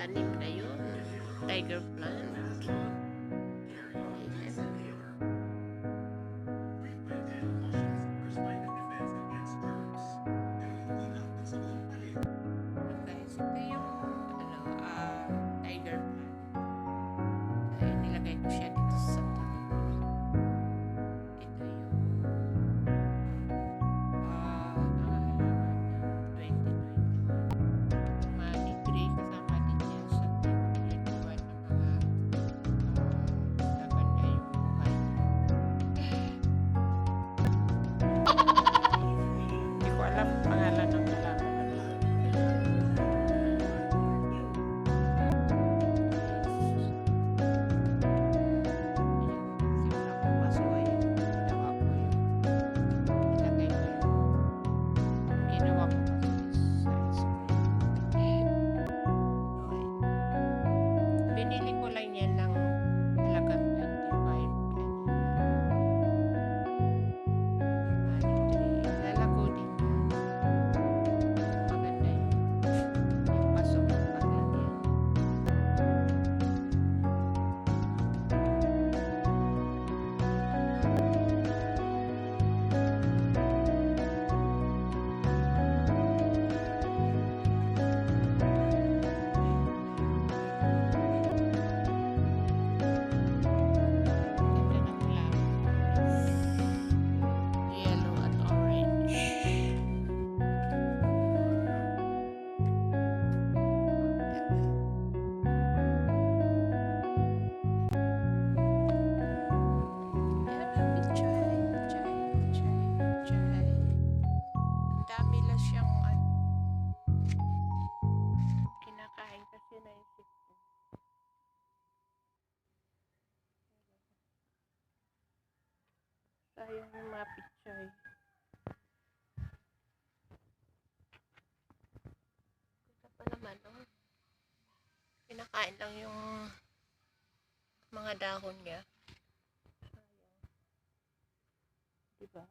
tanim na yun. Tiger plant. Ano, ah, nilagay ko siya dito sa binili tayong mapichay. Eh. Ganda pa naman, oh. Kinakain lang yung mga dahon niya. Sayang. Diba?